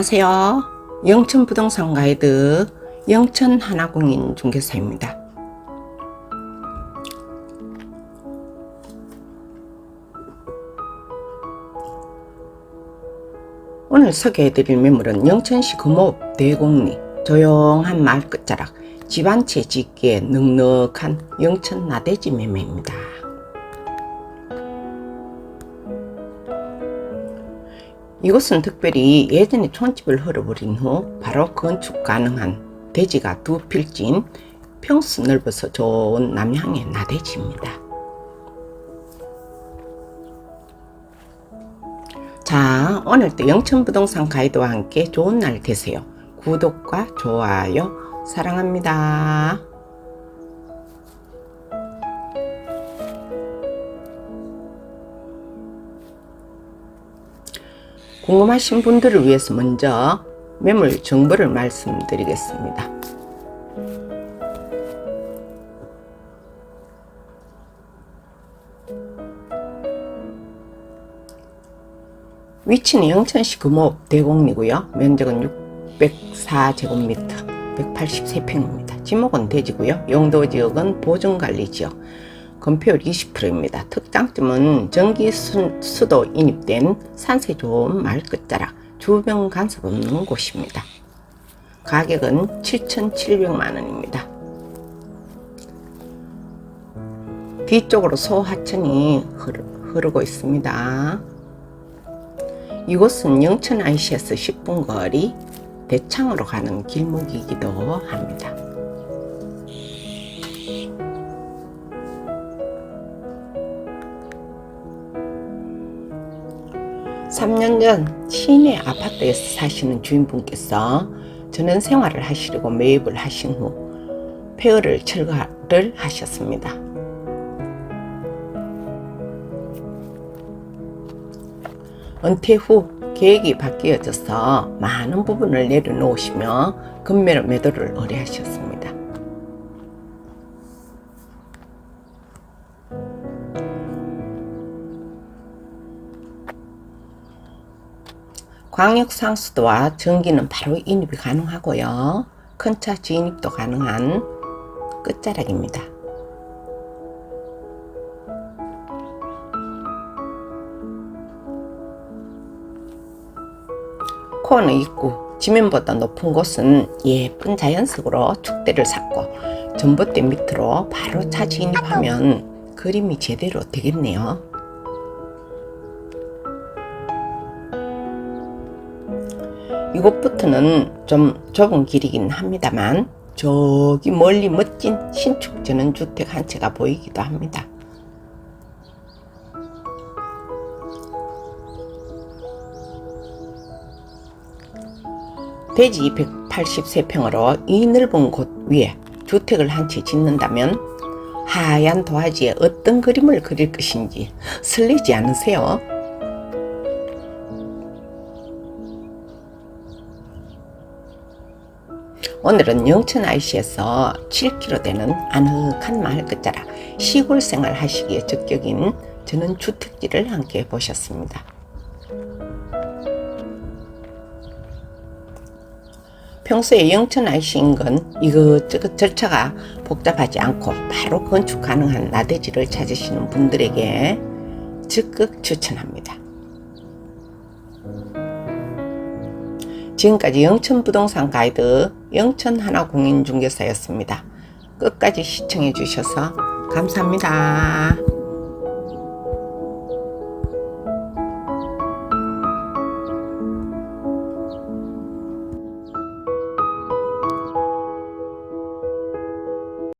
안녕하세요. 영천 부동산 가이드 영천 하나공인 중개사입니다. 오늘 소개해드릴 매물은 영천시 금호읍 대곡리 조용한 마을 끝자락 집한채 짓기에 넉넉한 영천 나대지 매매입니다. 이곳은 특별히 예전에 촌집을 헐어버린 후 바로 건축 가능한 대지가 두 필지인 평수 넓어서 좋은 남향의 나대지입니다. 자, 오늘도 영천부동산 가이드와 함께 좋은 날 되세요. 구독과 좋아요 사랑합니다. 궁금하신 분들을 위해서 먼저 매물 정보를 말씀드리겠습니다. 위치는 영천시 금호읍 대곡리고요. 면적은 604제곱미터, 183평입니다. 지목은 대지고요. 용도 지역은 보증관리 지역. 건폐율 20%입니다. 특장점은 전기 수, 수도 인입된 산세 좋은 마을 끝자락, 주변 간섭 없는 곳입니다. 가격은 7,700만 원입니다. 뒤쪽으로 소하천이 흐르고 있습니다. 이곳은 영천 IC에서 10분 거리 대창으로 가는 길목이기도 합니다. (3년) 전 시내 아파트에서 사시는 주인분께서 전원 생활을 하시려고 매입을 하신 후 폐허를 철거를 하셨습니다. 은퇴 후 계획이 바뀌어져서 많은 부분을 내려놓으시며 금매로 매도를 의뢰하셨습니다. 광역 상수도와 전기는 바로 인입이 가능하고요. 큰 차 진입도 가능한 끝자락입니다. 코너 입구 지면보다 높은 곳은 예쁜 자연석으로 축대를 샀고 전봇대 밑으로 바로 차 진입하면 그림이 제대로 되겠네요. 이곳부터는 좀 좁은 길이긴 합니다만 저기 멀리 멋진 신축 전원주택 한 채가 보이기도 합니다. 대지 283평으로 이 넓은 곳 위에 주택을 한 채 짓는다면 하얀 도화지에 어떤 그림을 그릴 것인지 설레지 않으세요? 오늘은 영천 IC에서 7km 되는 아늑한 마을 끝자락 시골 생활 하시기에 적격인 저는 주택지를 함께 보셨습니다. 평소에 영천 IC인 건 이것저것 절차가 복잡하지 않고 바로 건축 가능한 나대지를 찾으시는 분들에게 적극 추천합니다. 지금까지 영천 부동산 가이드 영천 하나 공인중개사였습니다. 끝까지 시청해 주셔서 감사합니다.